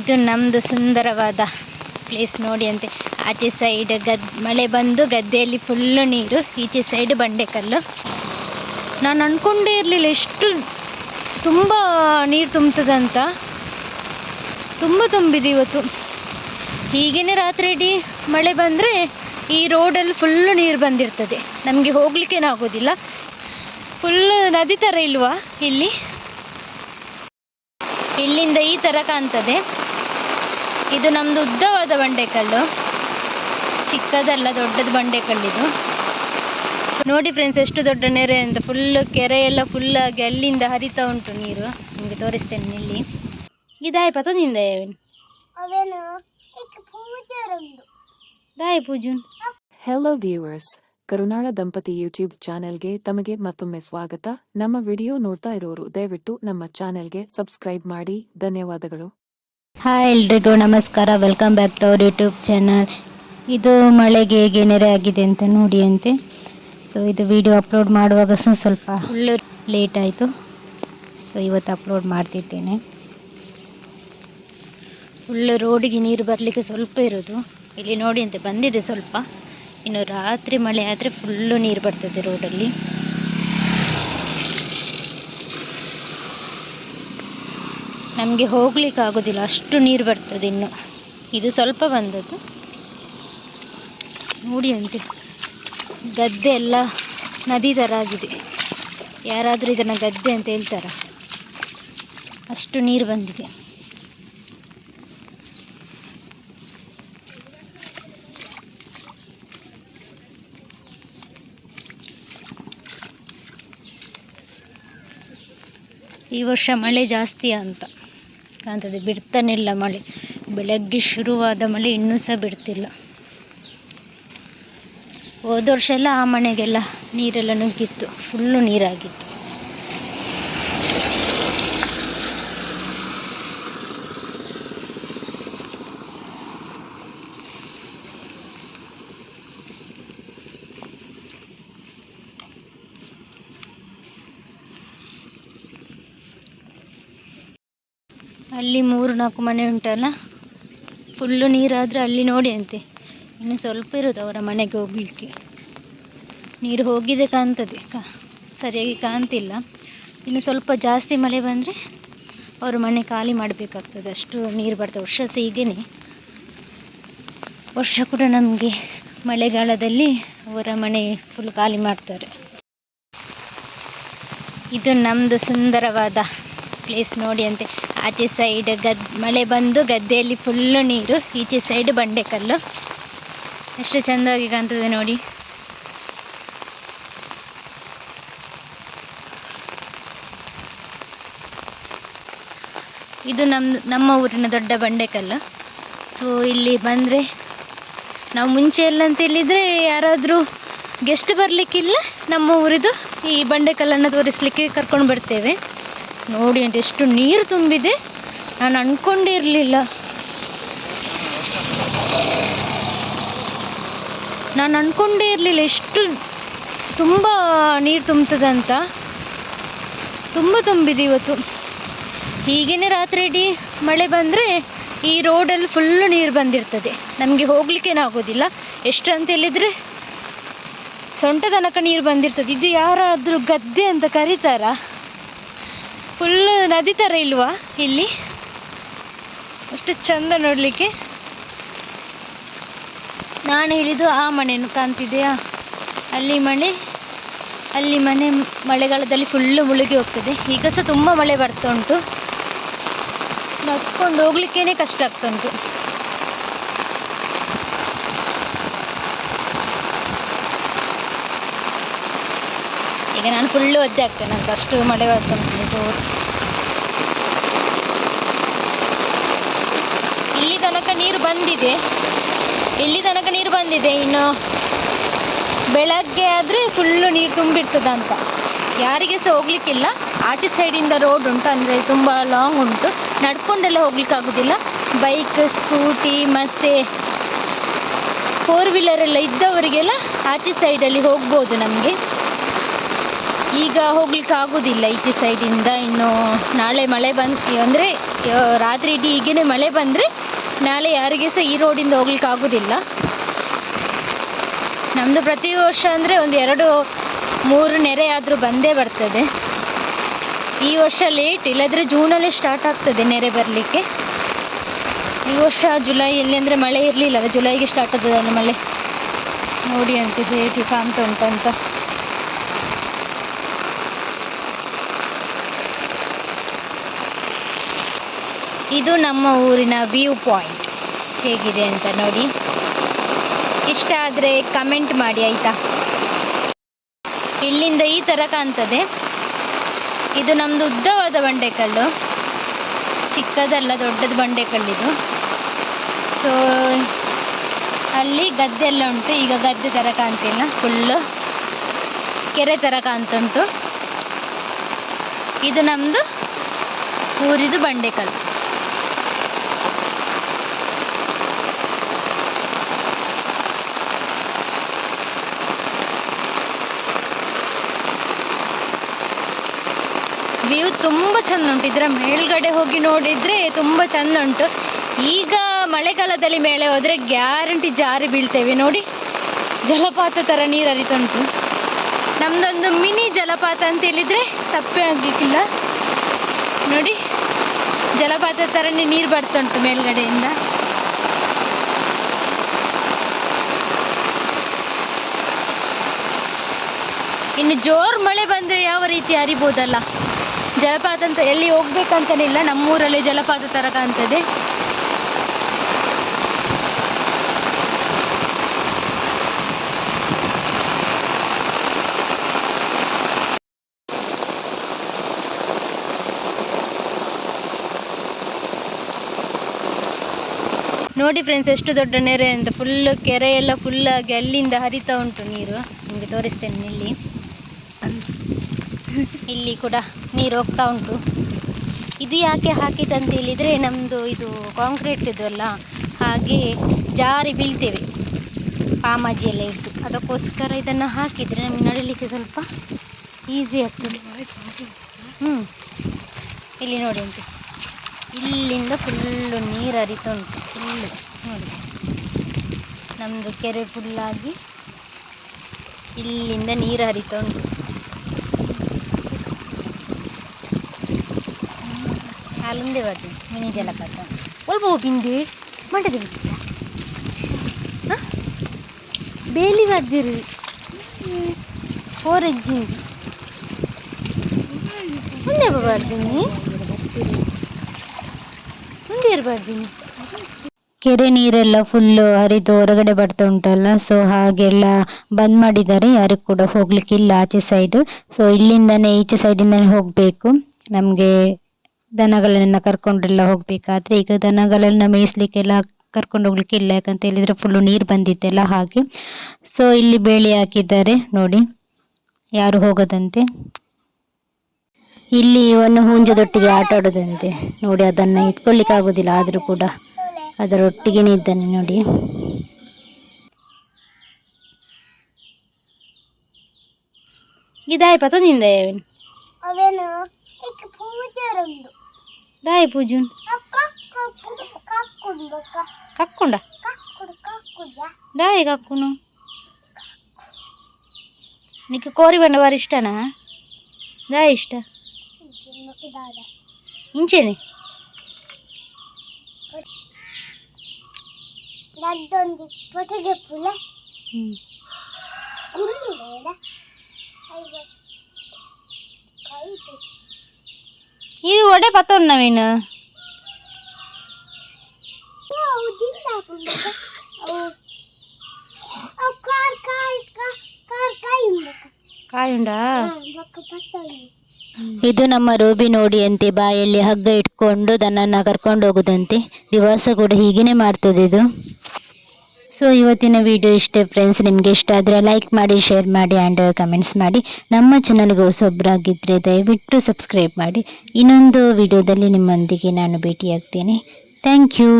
ಇದು ನಮ್ಮದು ಸುಂದರವಾದ ಪ್ಲೇಸ್ ನೋಡಿ ಅಂತೆ. ಆಚೆ ಸೈಡ್ ಗದ್, ಮಳೆ ಬಂದು ಗದ್ದೆಯಲ್ಲಿ ಫುಲ್ಲು ನೀರು, ಈಚೆ ಸೈಡ್ ಬಂಡೆಕಲ್ಲು ನಾನು ಅಂದ್ಕೊಂಡೇ ಇರಲಿಲ್ಲ ಎಷ್ಟು ತುಂಬ ನೀರು ತುಂಬ್ತದಂತ. ತುಂಬ ತುಂಬಿದೆ ಇವತ್ತು. ಹೀಗೇನೆ ರಾತ್ರಿ ಇಡೀ ಮಳೆ ಬಂದರೆ ಈ ರೋಡಲ್ಲಿ ಫುಲ್ಲು ನೀರು ಬಂದಿರ್ತದೆ. ನಮಗೆ ಹೋಗ್ಲಿಕ್ಕೇನು ಆಗೋದಿಲ್ಲ. ಫುಲ್ಲು ನದಿ ಥರ ಇಲ್ವಾ ಇಲ್ಲಿ? ಇಲ್ಲಿಂದ ಈ ಥರ ಕಾಣ್ತದೆ. ಇದು ನಮ್ಮದು ಉದ್ದವಾದ ಬಂಡೆಕಲ್ಲು. ಚಿಕ್ಕದಲ್ಲ ದೊಡ್ಡದು ಬಂಡೆಕಲ್ಲಿದು. ಸೊ ನೋಡಿ ಫ್ರೆಂಡ್ಸ್ ಎಷ್ಟು ದೊಡ್ಡ ನೆರೆ ಅಂತ. ಫುಲ್ಲು ಕೆರೆ ಎಲ್ಲ ಫುಲ್ಲಾಗಿ ಅಲ್ಲಿಂದ ಹರಿತಾ ಉಂಟು ನೀರು. ನಿಮಗೆ ತೋರಿಸ್ತೇನೆ ಇಲ್ಲಿ. ಇದಾಯ್ ಪತನಿಂದ ನಿಂದ ದಾಯ್ ಪೂಜುನ್. ಹೆಲೋ ವ್ಯೂವರ್ಸ್ ಕರುನಾಳ ದಂಪತಿ ಯೂಟ್ಯೂಬ್ ಚಾನೆಲ್ಗೆ ತಮಗೆ ಮತ್ತೊಮ್ಮೆ ಸ್ವಾಗತ. ನಮ್ಮ ವಿಡಿಯೋ ನೋಡ್ತಾ ಇರೋರು ದಯವಿಟ್ಟು ನಮ್ಮ ಚಾನೆಲ್ಗೆ ಸಬ್ಸ್ಕ್ರೈಬ್ ಮಾಡಿ. ಧನ್ಯವಾದಗಳು. ಹಾಯ್ ಎಲ್ರಿಗೂ ನಮಸ್ಕಾರ. Welcome back to our YouTube channel ಇದು ಮಳೆಗೆ ಹೇಗೆ ನೆರೆ ಆಗಿದೆ ಅಂತ ನೋಡಿ ಅಂತೆ. ಸೊ ಇದು ವಿಡಿಯೋ ಅಪ್ಲೋಡ್ ಮಾಡುವಾಗ ಸಹ ಸ್ವಲ್ಪ ಫುಲ್ಲು ಲೇಟ್ ಆಯಿತು. ಸೊ ಇವತ್ತು ಅಪ್ಲೋಡ್ ಮಾಡ್ತಿದ್ದೇನೆ. ಫುಲ್ಲು ರೋಡಿಗೆ ನೀರು ಬರಲಿಕ್ಕೆ ಸ್ವಲ್ಪ ಇರೋದು. ಇಲ್ಲಿ ನೋಡಿ ಅಂತೆ, ಬಂದಿದೆ ಸ್ವಲ್ಪ. ಇನ್ನು ರಾತ್ರಿ ಮಳೆ ಆದರೆ ಫುಲ್ಲು ನೀರು ಬರ್ತದೆ ರೋಡಲ್ಲಿ ನಮಗೆ ಹೋಗ್ಲಿಕ್ಕೆ ಆಗೋದಿಲ್ಲ. ಅಷ್ಟು ನೀರು ಬರ್ತದೆ ಇನ್ನು. ಇದು ಸ್ವಲ್ಪ ಬಂದದ್ದು. ನೋಡಿ ಅಂತೆ. ಗದ್ದೆ ಎಲ್ಲ ನದಿ ಥರ ಆಗಿದೆ. ಯಾರಾದರೂ ಇದನ್ನು ಗದ್ದೆ ಅಂತ ಹೇಳ್ತಾರ? ಅಷ್ಟು ನೀರು ಬಂದಿದೆ. ಈ ವರ್ಷ ಮಳೆ ಜಾಸ್ತಿ ಅಂತ. ಕಾಣ್ತದೆ, ಬಿಡ್ತಾನಿಲ್ಲ ಮಳೆ. ಬೆಳಗ್ಗೆ ಶುರುವಾದ ಮಳೆ ಇನ್ನೂ ಸಹ ಬಿಡ್ತಿಲ್ಲ. ಹೋದ ವರ್ಷ ಎಲ್ಲ ಆ ಮನೆಗೆಲ್ಲ ನೀರೆಲ್ಲ ನುಗ್ಗಿತ್ತು ಫುಲ್ಲು ನೀರಾಗಿತ್ತು. ಅಲ್ಲಿ ಮೂರು ನಾಲ್ಕು ಮನೆ ಉಂಟಲ್ಲ? ಫುಲ್ಲು ನೀರಾದರೆ ಅಲ್ಲಿ ನೋಡಿ ಅಂತೆ. ಇನ್ನು ಸ್ವಲ್ಪ ಇರೋದು ಅವರ ಮನೆಗೆ ಹೋಗ್ಲಿಕ್ಕೆ. ನೀರು ಹೋಗಿದೆ ಕಾಣ್ತದೆ. ಕಾ, ಸರಿಯಾಗಿ ಕಾಣ್ತಿಲ್ಲ. ಇನ್ನು ಸ್ವಲ್ಪ ಜಾಸ್ತಿ ಮಳೆ ಬಂದರೆ ಅವರು ಮನೆ ಖಾಲಿ ಮಾಡಬೇಕಾಗ್ತದೆ. ಅಷ್ಟು ನೀರು ಬರ್ತದೆ. ವರ್ಷ ಸಹ ಹೀಗೇನೆ ವರ್ಷ ಕೂಡ ನಮಗೆ ಮಳೆಗಾಲದಲ್ಲಿ ಅವರ ಮನೆ ಫುಲ್ ಖಾಲಿ ಮಾಡ್ತಾರೆ. ಇದು ನಮ್ಮದು ಸುಂದರವಾದ ಪ್ಲೇಸ್ ನೋಡಿ ಅಂತೆ. ಆಚೆ ಸೈಡ್ ಗದ್, ಮಳೆ ಬಂದು ಗದ್ದೆಯಲ್ಲಿ ಫುಲ್ಲು ನೀರು, ಈಚೆ ಸೈಡ್ ಬಂಡೆಕಲ್ಲು ಎಷ್ಟು ಚೆಂದಾಗಿ ಕಾಣ್ತದೆ ನೋಡಿ. ಇದು ನಮ್ಮ ನಮ್ಮ ಊರಿನ ದೊಡ್ಡ ಬಂಡೆಕಲ್ಲು ಸೊ ಇಲ್ಲಿ ಬಂದರೆ ನಾವು ಮುಂಚೆ ಎಲ್ಲ ಅಂತ ಹೇಳಿದರೆ ಯಾರಾದರೂ ಗೆಸ್ಟ್ ಬರಲಿಕ್ಕಿಲ್ಲ ನಮ್ಮ ಊರಿದು ಈ ಬಂಡೆಕಲ್ಲನ್ನು ತೋರಿಸಲಿಕ್ಕೆ ಕರ್ಕೊಂಡು ಬರ್ತೇವೆ. ನೋಡಿ ಅಂತ ಎಷ್ಟು ನೀರು ತುಂಬಿದೆ. ನಾನು ಅಂದ್ಕೊಂಡೇ ಇರಲಿಲ್ಲ ನಾನು ಅಂದ್ಕೊಂಡೇ ಇರಲಿಲ್ಲ ಎಷ್ಟು ತುಂಬ ನೀರು ತುಂಬ್ತದಂತ ತುಂಬ ತುಂಬಿದೆ ಇವತ್ತು. ಹೀಗೇನೆ ರಾತ್ರಿ ಇಡೀ ಮಳೆ ಬಂದರೆ ಈ ರೋಡಲ್ಲಿ ಫುಲ್ಲು ನೀರು ಬಂದಿರ್ತದೆ. ನಮಗೆ ಹೋಗ್ಲಿಕ್ಕೇನು ಆಗೋದಿಲ್ಲ. ಎಷ್ಟು ಅಂತ ಹೇಳಿದರೆ ಸೊಂಟ ತನಕ ನೀರು ಬಂದಿರ್ತದೆ. ಇದು ಯಾರಾದರೂ ಗದ್ದೆ ಅಂತ ಕರೀತಾರಾ? ಫುಲ್ಲು ನದಿ ಥರ ಇಲ್ವಾ ಇಲ್ಲಿ? ಅಷ್ಟು ಚಂದ ನೋಡಲಿಕ್ಕೆ. ನಾನು ಹೇಳಿದ್ದು ಆ ಮನೆಯನ್ನು ಕಾಣ್ತಿದೆಯಾ ಅಲ್ಲಿ ಮನೆ ಅಲ್ಲಿ ಮನೆ ಮಳೆಗಾಲದಲ್ಲಿ ಫುಲ್ಲು ಮುಳುಗಿ ಹೋಗ್ತದೆ. ಈಗ ಸಹ ತುಂಬ ಮಳೆ ಬರ್ತಾ ಉಂಟು. ನಡ್ಕೊಂಡು ಹೋಗ್ಲಿಕ್ಕೇ ಕಷ್ಟ ಆಗ್ತಾ ಉಂಟು. ಈಗ ನಾನು ಫುಲ್ಲು ಒದ್ದೆ ಆಗ್ತೇನೆ ನನಗೆ ಅಷ್ಟು ಮಳೆ ಬರ್ತಾ ಇಲ್ಲಿ ತನಕ ನೀರು ಬಂದಿದೆ. ಇಲ್ಲಿ ತನಕ ನೀರು ಬಂದಿದೆ ಇನ್ನು. ಬೆಳಗ್ಗೆ ಆದರೆ ಫುಲ್ಲು ನೀರು ತುಂಬಿರ್ತದೆ ಅಂತ ಯಾರಿಗೆ ಸಹ ಹೋಗ್ಲಿಕ್ಕಿಲ್ಲ. ಆಚೆ ಸೈಡಿಂದ ರೋಡ್ ಉಂಟು, ಅಂದರೆ ತುಂಬ ಲಾಂಗ್ ಉಂಟು. ನಡ್ಕೊಂಡೆಲ್ಲ ಹೋಗ್ಲಿಕ್ಕೆ ಆಗೋದಿಲ್ಲ ಬೈಕ್ ಸ್ಕೂಟಿ ಮತ್ತು ಫೋರ್ ವೀಲರ್ ಎಲ್ಲ ಇದ್ದವರಿಗೆಲ್ಲ ಆಚೆ ಸೈಡಲ್ಲಿ ಹೋಗ್ಬೋದು ನಮಗೆ. ಈಗ ಹೋಗ್ಲಿಕ್ಕೆ ಆಗೋದಿಲ್ಲ ಈಚೆ ಸೈಡಿಂದ ಇನ್ನು ನಾಳೆ ಮಳೆ ಬಂದು, ಅಂದರೆ ರಾತ್ರಿ ಇಡೀ ಈಗೇನೆ ಮಳೆ ಬಂದರೆ ನಾಳೆ ಯಾರಿಗೆ ಸಹ ಈ ರೋಡಿಂದ ಹೋಗ್ಲಿಕ್ಕೆ ಆಗೋದಿಲ್ಲ. ನಮ್ಮದು ಪ್ರತಿ ವರ್ಷ ಅಂದರೆ ಒಂದು ಎರಡು, ಮೂರು ನೆರೆ ಆದರೂ ಬಂದೇ ಬರ್ತದೆ. ಈ ವರ್ಷ ಲೇಟ್ ಇಲ್ಲದ್ರೆ ಜೂನಲ್ಲೇ ಸ್ಟಾರ್ಟ್ ಆಗ್ತದೆ ನೆರೆ ಬರಲಿಕ್ಕೆ. ಈ ವರ್ಷ ಜುಲೈಯಲ್ಲಿ ಅಂದರೆ ಮಳೆ ಇರಲಿಲ್ಲ, ಜುಲೈಗೆ ಸ್ಟಾರ್ಟ್ ಆಗ್ತದಲ್ಲ ಮಳೆ. ನೋಡಿ ಅಂತ ಹೇಗೆ ಕಾಣ್ತಾ ಉಂಟಂತ. ಇದು ನಮ್ಮ ಊರಿನ ವ್ಯೂ ಪಾಯಿಂಟ್. ಹೇಗಿದೆ ಅಂತ ನೋಡಿ. ಇಷ್ಟ ಆದರೆ ಕಮೆಂಟ್ ಮಾಡಿ, ಆಯಿತಾ? ಇಲ್ಲಿಂದ ಈ ಥರ ಕಾಣ್ತದೆ. ಇದು ನಮ್ಮದು ಉದ್ದವಾದ ಬಂಡೆಕಲ್ಲು. ಚಿಕ್ಕದಲ್ಲ, ದೊಡ್ಡದು ಬಂಡೆಕಲ್ಲಿದು. ಸೊ ಅಲ್ಲಿ ಗದ್ದೆ ಎಲ್ಲ ಉಂಟು. ಈಗ ಗದ್ದೆ ಥರ ಕಾಣ್ತಿಲ್ಲ. ಫುಲ್ಲು ಕೆರೆ ಥರ ಕಾಣ್ತುಂಟು. ಇದು ನಮ್ಮದು ಊರಿದು ಬಂಡೆಕಲ್ಲು. ವ್ಯೂ ತುಂಬ ಚಂದ ಉಂಟು. ಇದರ ಮೇಲ್ಗಡೆ ಹೋಗಿ ನೋಡಿದರೆ ತುಂಬ ಚಂದ ಉಂಟು. ಈಗ ಮಳೆಗಾಲದಲ್ಲಿ ಮೇಲೆ ಹೋದರೆ ಗ್ಯಾರಂಟಿ ಜಾರಿ ಬೀಳ್ತೇವೆ. ನೋಡಿ, ಜಲಪಾತ ಥರ ನೀರು ಹರಿತುಂಟು ನಮ್ಮದೊಂದು ಮಿನಿ ಜಲಪಾತ ಅಂತ ಹೇಳಿದರೆ ತಪ್ಪೇ ಆಗಲಿಕ್ಕಿಲ್ಲ. ನೋಡಿ, ಜಲಪಾತ ಥರನೇ ನೀರು ಬರ್ತುಂಟು ಮೇಲ್ಗಡೆಯಿಂದ. ಇನ್ನು ಜೋರು ಮಳೆ ಬಂದರೆ ಯಾವ ರೀತಿ ಹರಿಬೋದಲ್ಲ. ಜಲಪಾತ ಅಂತ ಎಲ್ಲಿ ಹೋಗ್ಬೇಕಂತನಿಲ್ಲ, ನಮ್ಮೂರಲ್ಲಿ ಜಲಪಾತ ತರ ಕಾಣ್ತದೆ. ನೋಡಿ ಫ್ರೆಂಡ್ಸ್ ಎಷ್ಟು ದೊಡ್ಡ ನೆರೆ ಅಂತ. ಫುಲ್ ಕೆರೆ ಎಲ್ಲ ಫುಲ್ಲಾಗಿ ಅಲ್ಲಿಂದ ಹರಿತಾ ಉಂಟು ನೀರು. ನಿಮಗೆ ತೋರಿಸ್ತೇನೆ ಇಲ್ಲಿ. ಇಲ್ಲಿ ಕೂಡ ನೀರು ಹೋಗ್ತಾ ಉಂಟು. ಇದು ಯಾಕೆ ಹಾಕಿದಂತ ಹೇಳಿದರೆ ನಮ್ಮದು ಇದು ಕಾಂಕ್ರೀಟ್ ಇದಲ್ಲ ಹಾಗೆ ಜಾರಿ ಬೀಳ್ತೇವೆ. ಪಾಮಾಜಿ ಎಲ್ಲ ಇದ್ದು. ಅದಕ್ಕೋಸ್ಕರ ಇದನ್ನು ಹಾಕಿದರೆ ನಮಗೆ ನಡೀಲಿಕ್ಕೆ ಸ್ವಲ್ಪ ಈಸಿ ಆಗ್ತದೆ. ಹ್ಞೂ ಇಲ್ಲಿ ನೋಡಿ ಉಂಟು. ಇಲ್ಲಿಂದ ಫುಲ್ಲು ನೀರು ಹರಿತಾ ಉಂಟು. ಫುಲ್ಲು ನೋಡಿ. ನಮ್ಮದು ಕೆರೆ ಫುಲ್ಲಾಗಿ ಇಲ್ಲಿಂದ ನೀರು ಹರಿತಾ ಉಂಟು. ಅಲ್ಲೊಂದೇ ಬರ್ತೀನಿ. ಮಿನಿ ಜಲಪಾತ ಒಲ್ಪ ಬಿಂದೆ. ಮಂಟದ ಬೇಲಿ ಬರ್ದಿರಿ. ಫೋರ್ ಎಜ್ಜಿಂದು ಮುಂದೆ ಬರ್ತೀನಿ? ಮುಂದೆ ಇರಬಾರ್ದೀನಿ ಕೆರೆ ನೀರೆಲ್ಲ ಫುಲ್ಲು ಹರಿದು ಹೊರಗಡೆ ಬರ್ತಾ ಉಂಟಲ್ಲ ಸೊ ಹಾಗೆಲ್ಲ ಬಂದ್ ಮಾಡಿದ್ದಾರೆ. ಯಾರಿಗೂ ಕೂಡ ಹೋಗ್ಲಿಕ್ಕಿಲ್ಲ ಆಚೆ ಸೈಡ್ ಸೊ ಇಲ್ಲಿಂದನೇ ಈಚೆ ಸೈಡಿಂದನೇ ಹೋಗಬೇಕು. ನಮಗೆ ದನಗಳನ್ನ ಕರ್ಕೊಂಡೆಲ್ಲ ಹೋಗಬೇಕಾದ್ರೆ ಈಗ ದನಗಳನ್ನ ಮೇಯಿಸ್ಲಿಕ್ಕೆಲ್ಲ ಕರ್ಕೊಂಡು ಹೋಗ್ಲಿಕ್ಕೆ ಇಲ್ಲ. ಯಾಕಂತ ಹೇಳಿದ್ರೆ ಫುಲ್ಲು ನೀರು ಬಂದಿದ್ದೆಲ್ಲ ಹಾಗೆ. ಸೊ ಇಲ್ಲಿ ಬೇಳೆ ಹಾಕಿದ್ದಾರೆ ನೋಡಿ. ಯಾರು ಹೋಗದಂತೆ? ಇಲ್ಲಿ ಇವನು ಹುಂಜದೊಟ್ಟಿಗೆ ಆಟ ಆಡೋದಂತೆ. ನೋಡಿ ಅದನ್ನು ಇಟ್ಕೊಳ್ಲಿಕ್ಕೆ ಆಗೋದಿಲ್ಲ ಆದರೂ ಕೂಡ ಅದರೊಟ್ಟಿಗೆನೇ ಇದ್ದಾನೆ ನೋಡಿ. ಇದಾಯ್ ಪತ್ತೊಂದಿಂದ ಅವೇನು ನಿಂದ ಅವೇನು ಈಗ ಪೂಜಾರಂದು ದಾಯಿ ಪೂಜುನ್ ಕಕ್ಕೊಂಡು ಕಕ್ಕೊಂಡ ಕಕ್ಕುಡು ಕಕ್ಕುಜ ದಾಯಿ ಕಕ್ಕುನು ನಿಕ್ಕೆ ಕೋರಿ ಬಂಡ ಬಾರಿ ಇಷ್ಟನಾ ದಾಯಿ ಇಷ್ಟ ಇದಾದ ಇಂಚೆನೆ ನದ್ದೊಂದು ಪೊಟೆಗೆ ಪುಲೆ ಹ್ಞೂ ಗುಳ್ಳು ಬೇಡ ಅಯ್ಯೋ ಕೈ ಇದು ಒಡೆ ಪತ್ತೋಣ ನಾವೇನು? ಇದು ನಮ್ಮ ರೂಬಿ ನೋಡಿ ಅಂತೆ ಬಾಯಲ್ಲಿ ಹಗ್ಗ ಇಟ್ಕೊಂಡು, ದನನ್ನ ಕರ್ಕೊಂಡು ಹೋಗುದಂತೆ. ದಿವಸ ಕೂಡ ಹೀಗೇನೆ ಮಾಡ್ತದೆ ಇದು. ಸೊ ಇವತ್ತಿನ ವಿಡಿಯೋ ಇಷ್ಟೇ ಫ್ರೆಂಡ್ಸ್ ನಿಮಗೆ ಇಷ್ಟ ಆದರೆ ಲೈಕ್ ಮಾಡಿ ಶೇರ್ ಮಾಡಿ ಆ್ಯಂಡ್ ಕಮೆಂಟ್ಸ್ ಮಾಡಿ. ನಮ್ಮ ಚಾನಲ್ಗೆ ಹೊಸೊಬ್ಬರಾಗಿದ್ದರೆ ದಯವಿಟ್ಟು ಸಬ್ಸ್ಕ್ರೈಬ್ ಮಾಡಿ. ಇನ್ನೊಂದು ವಿಡಿಯೋದಲ್ಲಿ ನಿಮ್ಮೊಂದಿಗೆ ನಾನು ಭೇಟಿಯಾಗ್ತೇನೆ. Thank you